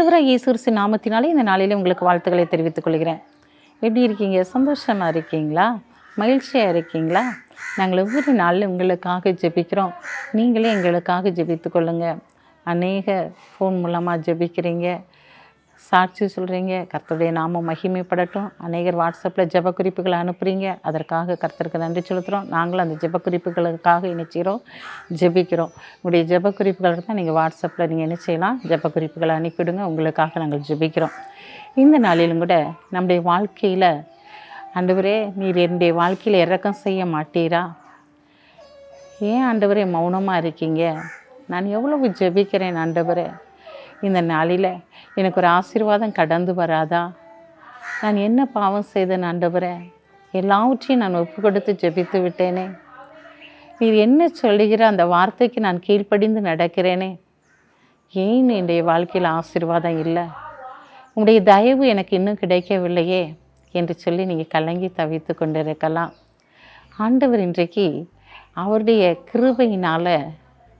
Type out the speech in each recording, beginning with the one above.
இயேசுரிசி நாமத்தினாலே இந்த நாளிலே உங்களுக்கு வாழ்த்துக்களை தெரிவித்துக் கொள்கிறேன். எப்படி இருக்கீங்க? சந்தோஷமாக இருக்கீங்களா? மகிழ்ச்சியாக இருக்கீங்களா? நாங்கள் ஒவ்வொரு நாளில் உங்களுக்காக ஜெபிக்கிறோம். நீங்களே எங்களுக்காக ஜெபித்து கொள்ளுங்கள் அநேக ஃபோன் மூலமாக ஜெபிக்கிறீங்க. சாட்சி சொல்கிறீங்க கர்த்தருடைய நாமம் மகிமைப்படட்டும். அநேகர் வாட்ஸ்அப்பில் ஜெப குறிப்புகளை அனுப்புகிறீங்க அதற்காக கர்த்தருக்கு நன்றி செலுத்துகிறோம் நாங்களும் அந்த ஜெப குறிப்புகளுக்காக இணைச்சிக்கிறோம் ஜெபிக்கிறோம். உங்களுடைய ஜெப குறிப்புகள் தான் நீங்கள் வாட்ஸ்அப்பில் நீங்கள் என்ன செய்யலாம் ஜெப குறிப்புகளை அனுப்பிவிடுங்க. உங்களுக்காக நாங்கள் ஜெபிக்கிறோம். இந்த நாளிலும் கூட நம்முடைய வாழ்க்கையில் ஆண்டவரே நீர் என்னுடைய வாழ்க்கையில் இறக்கம் செய்ய மாட்டீரா? ஏன் ஆண்டவரே மௌனமாக இருக்கீங்க? நான் எவ்வளவு ஜெபிக்கிறேன் ஆண்டவரே? இந்த நாளில் எனக்கு ஒரு ஆசீர்வாதம் கடந்து வராதா? நான் என்ன பாவம் செய்தேன் ஆண்டவரை? எல்லாவற்றையும் நான் ஒப்பு கொடுத்து ஜெபித்து விட்டேனே. நீர் என்ன சொல்லுகிற அந்த வார்த்தைக்கு நான் கீழ்ப்படிந்து நடக்கிறேனே? ஏன் என்னுடைய வாழ்க்கையில் ஆசீர்வாதம் இல்லை? உங்களுடைய தயவு எனக்கு இன்னும் கிடைக்கவில்லையே என்று சொல்லி நீங்கள் கலங்கி தவித்து கொண்டிருக்கலாம். ஆண்டவர் இன்றைக்கு அவருடைய கிருபையினால்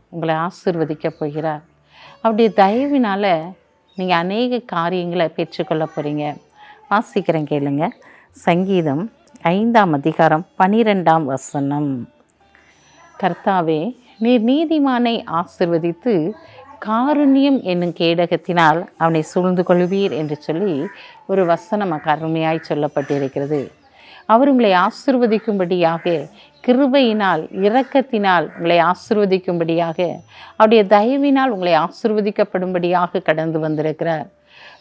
உங்களை ஆசிர்வதிக்கப் போகிறார். அப்படி தயவினால் நீங்கள் அநேக காரியங்களை பெற்றுக்கொள்ள போகிறீங்க வாசிக்கிறேன் கேளுங்க. சங்கீதம் ஐந்தாம் அதிகாரம் பனிரெண்டாம் வசனம். கர்த்தாவே நீர் நீதிமானை ஆசிர்வதித்து காருண்யம் என்னும் கேடகத்தினால் அவனை சூழ்ந்து கொள்வீர் என்று சொல்லி ஒரு வசனம் அருமையாய் சொல்லப்பட்டிருக்கிறது. அவர் உங்களை ஆசிர்வதிக்கும்படியாக கிருபையினால் இரக்கத்தினால் உங்களை ஆசிர்வதிக்கும்படியாக அவருடைய தயவினால் உங்களை ஆசிர்வதிக்கப்படும்படியாக கடந்து வந்திருக்கிறார்.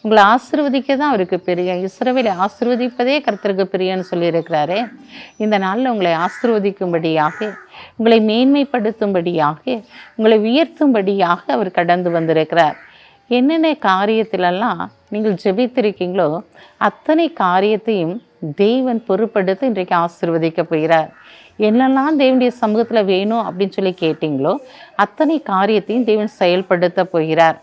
உங்களை ஆசிர்வதிக்க தான் அவருக்கு பெரிய இஸ்ரவேலை ஆசிர்வதிப்பதே கர்த்தருக்கு பிரியன்னு சொல்லியிருக்கிறாரே. இந்த நாளில் உங்களை ஆசிர்வதிக்கும்படியாக உங்களை மேன்மைப்படுத்தும்படியாக உங்களை உயர்த்தும்படியாக அவர் கடந்து வந்திருக்கிறார். என்னென்ன காரியத்திலெல்லாம் நீங்கள் ஜெபித்திருக்கீங்களோ அத்தனை காரியத்தையும் தேவன் பொறுப்படுத்து இன்றைக்கு ஆசிர்வதிக்க போகிறார். என்னெல்லாம் தேவனுடைய சமூகத்தில் வேணும் அப்படின்னு சொல்லி கேட்டிங்களோ அத்தனை காரியத்தையும் தேவன் செயல்படுத்த போகிறார்.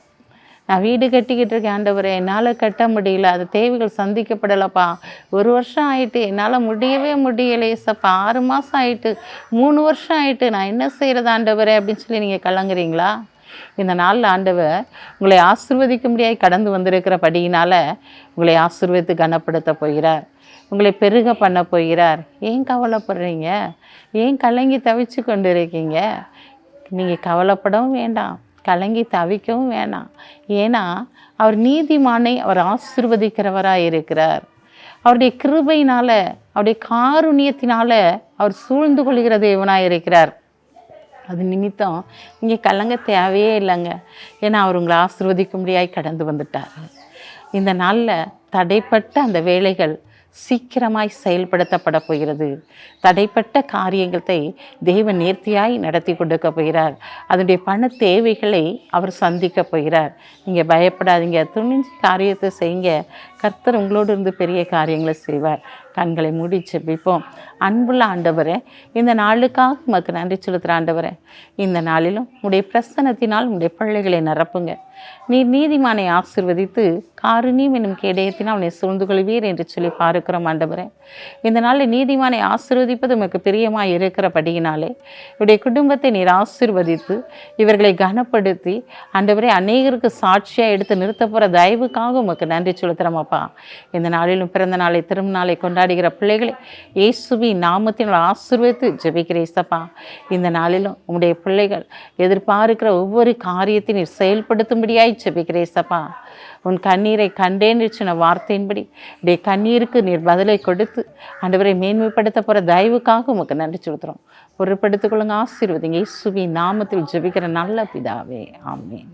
நான் வீடு கட்டிக்கிட்டு இருக்கேன் ஆண்டவர் என்னால் கட்ட முடியல அது தேவைகள் சந்திக்கப்படலைப்பா. ஒரு வருஷம் ஆயிட்டு என்னால் முடியவே முடியலை சப்பா ஆறு மாதம் ஆயிட்டு மூணு வருஷம் ஆயிட்டு நான் என்ன செய்கிறது ஆண்டவரை அப்படின்னு சொல்லி நீங்கள் கலங்குறீங்களா? இந்த நாளில் ஆண்டவர் உங்களை ஆசிர்வதிக்கும்படியாய் கடந்து வந்திருக்கிற படியினால் உங்களை ஆசிர்வதித்து கனப்படுத்த போகிறார். உங்களை பெருக பண்ண போகிறார். ஏன் கவலைப்படுறீங்க? ஏன் கலங்கி தவிச்சு கொண்டு இருக்கீங்க நீங்கள் கவலைப்படவும் வேண்டாம். கலங்கி தவிக்கவும் வேணாம். ஏன்னா அவர் நீதிமானை அவர் ஆசிர்வதிக்கிறவராக இருக்கிறார். அவருடைய கிருபையினால் அவருடைய காருண்யத்தினால் அவர் சூழ்ந்து கொள்கிற தேவனாக இருக்கிறார். அது நிமித்தம் நீங்கள் கலங்க தேவையே இல்லைங்க. ஏன்னா அவர் உங்களை ஆசிர்வதிக்கும்படியாய் கடந்து வந்துட்டார். இந்த நாளில் தடைப்பட்ட அந்த வேலைகள் சீக்கிரமாய் செயல்படுத்தப்பட போகிறது. தடைப்பட்ட காரியங்களை தேவன் நேர்த்தியாய் நடத்தி கொடுக்க போகிறார். அதனுடைய பண தேவைகளை அவர் சந்திக்க போகிறார். நீங்கள் பயப்படாதீங்க. துணிஞ்சு காரியத்தை செய்யுங்க கர்த்தர் உங்களோடு இருந்து பெரிய காரியங்களை செய்வார். கண்களை மூடி செபிப்போம் அன்புள்ள ஆண்டவரே இந்த நாளுக்காக உமக்கு நன்றி செலுத்துகிற ஆண்டவரே இந்த நாளிலும் உடைய பிரசனத்தினால் உடைய பிள்ளைகளை நிரப்புங்க. நீர் நீதிமானை ஆசிர்வதித்து காருண்யம் என்னும் கேடயத்தினால் அவனை சூழ்ந்து கொள்வீர் என்று சொல்லி பார்க்கிறோம் ஆண்டவரே. இந்த நாளில் நீதிமானை ஆசிர்வதிப்பது உமக்கு பிரியமாக இருக்கிறபடியினாலே இவருடைய குடும்பத்தை நீர் ஆசிர்வதித்து இவர்களை கனப்படுத்தி ஆண்டவரே அநேகருக்கு சாட்சியாக எடுத்து நிறுத்த போகிற தயவுக்காக உமக்கு நன்றி செலுத்துகிறோமப்பா இந்த நாளிலும் பிறந்த நாளை திருநாளை கொண்டாடுகிற பிள்ளைகளை இயேசுவி நாமத்தினால் ஆசிர்வதித்து ஜெபிக்கிற இசப்பா இந்த நாளிலும் உங்களுடைய பிள்ளைகள் எதிர்பார்க்கிற ஒவ்வொரு காரியத்தை நீர் செயல்படுத்தும்படியாய் ஜெபிக்கிற இசப்பா உன் கண்ணீரை கண்டேன் சொன்ன வார்த்தையின்படி டே கண்ணீருக்கு நீர் பதிலை கொடுத்து ஆண்டவரை மேன்மைப்படுத்த போகிற தயவுக்காக உமக்கு நன்றி சொல்கிறோம் பொருட்படுத்திக்கொள்ளுங்க ஆசீர்வதிங்க. இயேசுவி நாமத்தில் ஜெபிக்கிற நல்ல பிதாவே. ஆமேன்.